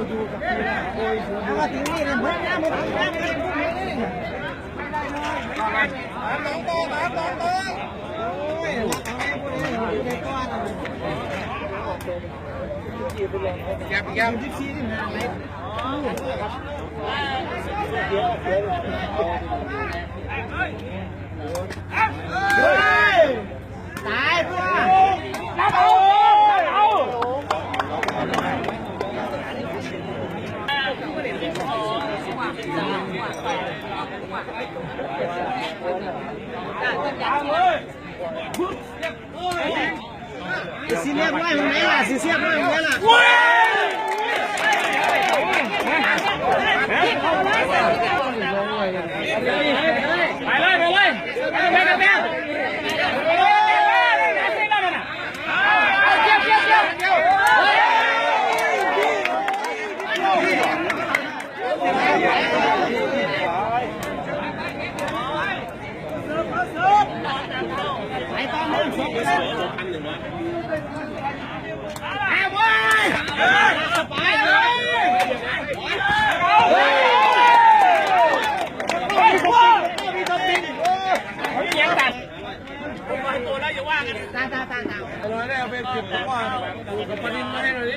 เอาว่าถึงนี่เลยหมดน้ำหมดน้ำเลยพวกนี้นี่สองโตครับสองโตโอ้ยรักเอาไว้พวกนี้อยู่ในก้อนแกบแกบที่ชี้ที่หาเลยตายพวก สิเรียบร้อยตรงไหนล่ะสิเสียบร้อยตรงไหนล่ะ ไปเลยไปเลยไปเลยไปเลยไปเลยยังตัดตัวได้อย่าว่ากัน ตาตาตาตา เราได้เอาไปเก็บของว่ากับปนิน มาให้หน่อยดิ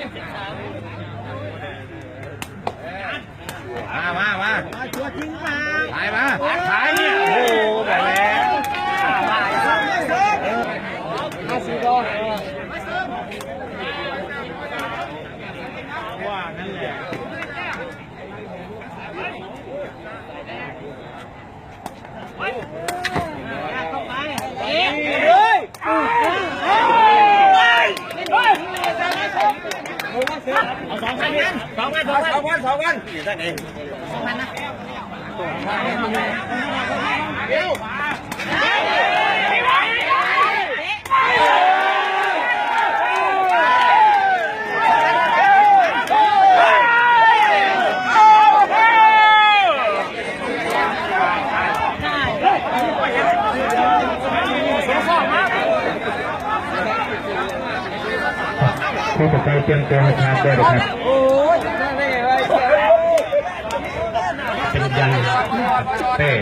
มามามาเอาชัวทิ้งมา ถ่ายมาถ่ายเนี่ยโอ้โหแบบแล้ว ห้าสิบโล ว่า นั่นแหละเข้าไปเอ๊ะเฮ้ยเอาสองพันกันสองพันสองพันสองพันสองพันผู้ปกครองเตรียมตัว ทานด้ยนะครับโอ้ยได้เลยเป็นยันเต้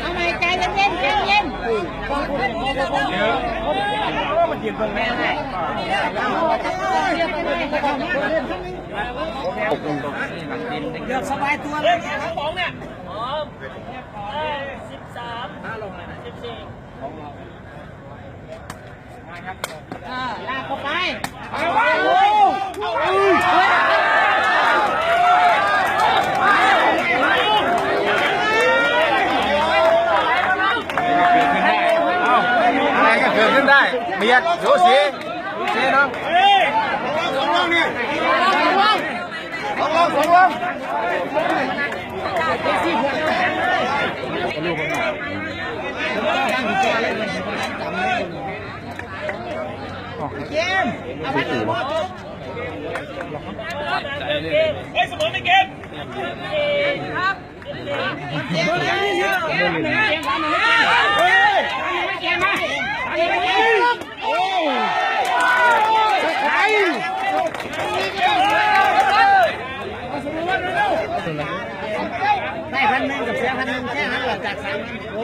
ทำไมใจเย็นใจเย็น มันยืนตรงแม่ได้ เดือดสบายตัวเลยทั้งสองเนี่ยสิบสามสิบสี่ อ่าลากเข้าไป อะไรก็เกิดขึ้นได้เบี ยดสูสีสูสีน้องสองลงนี่สองลงสองลงเกมเอาไปเลยเฮ้ยสมมติในเกมเกมเกมเกมเกมได้ พันหนึ่งกับเสียพันหนึ่งแค่นั้นหละจากสามพันโอ้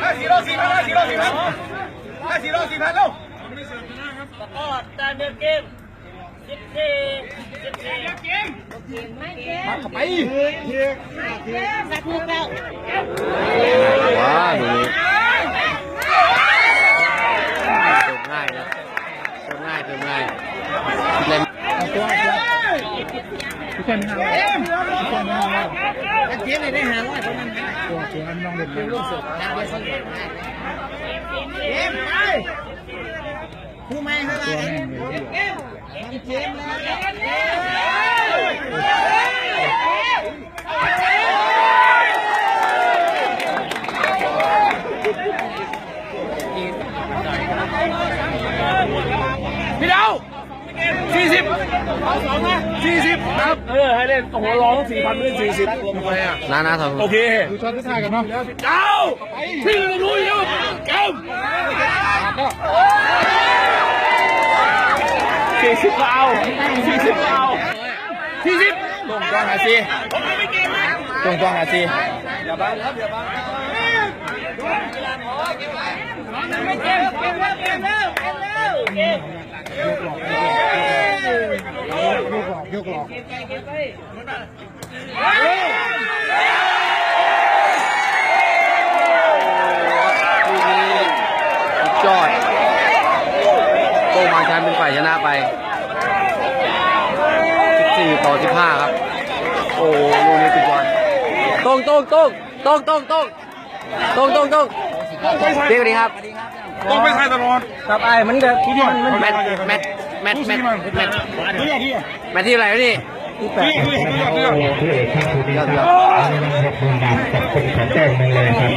ห้าสี่โลสี่พันห้าสี่โลสี่พันห้าสี่โลสี่พันเร็วก็การเดินเกมสิบสี่สิบสี่เกมไปสักลูกแล้วว้าดูจบง่ายนะจบง่ายจบง่าย เล่นเกมเกมเลยได้หาร้อยตรงนั้นตัวตัวน้องเด็กเป็นลูกสุดนักเรียนสนุกเกมไปผู้ไม่เท่าไหร่เกมเกมเลย พี่เดา สี่สิบ ครับ เออ ให้เล่น โอ้โหร้องสี่พันเล่นสี่สิบทำไมอะนานาสองโอเค ดูช็อตที่ถ่ายกันเนาะเก้าพี่ไม่รู้อยู่เก้าสี่สิบก็เอาสี่สิบก็เอาสี่สิบตรงกลางหาซีตรงกลางหาซีอย่าบังครับอย่าบังยกหลอกยกหลอก ลูกนี้สุดยอดโต้มาชันเป็นฝ่ายชนะไป 14 ต่อ 15 ครับ โอ้ลูกนี้สุดยอดตรงตรงตรงตรงตรงตรงตรงตรงตรงเรียกดีครับ ต้องไปถ่ายตลอดครับไอ้มันเดือดแมทแมท แมทแมทแมทเลือกที่แมทที่อะไรวะนี่ที่ที่เลือกเลือกที่เอกครับคุณดีครับหกหมื่นบาทกับคุณขอแจ้งมาเลยครับ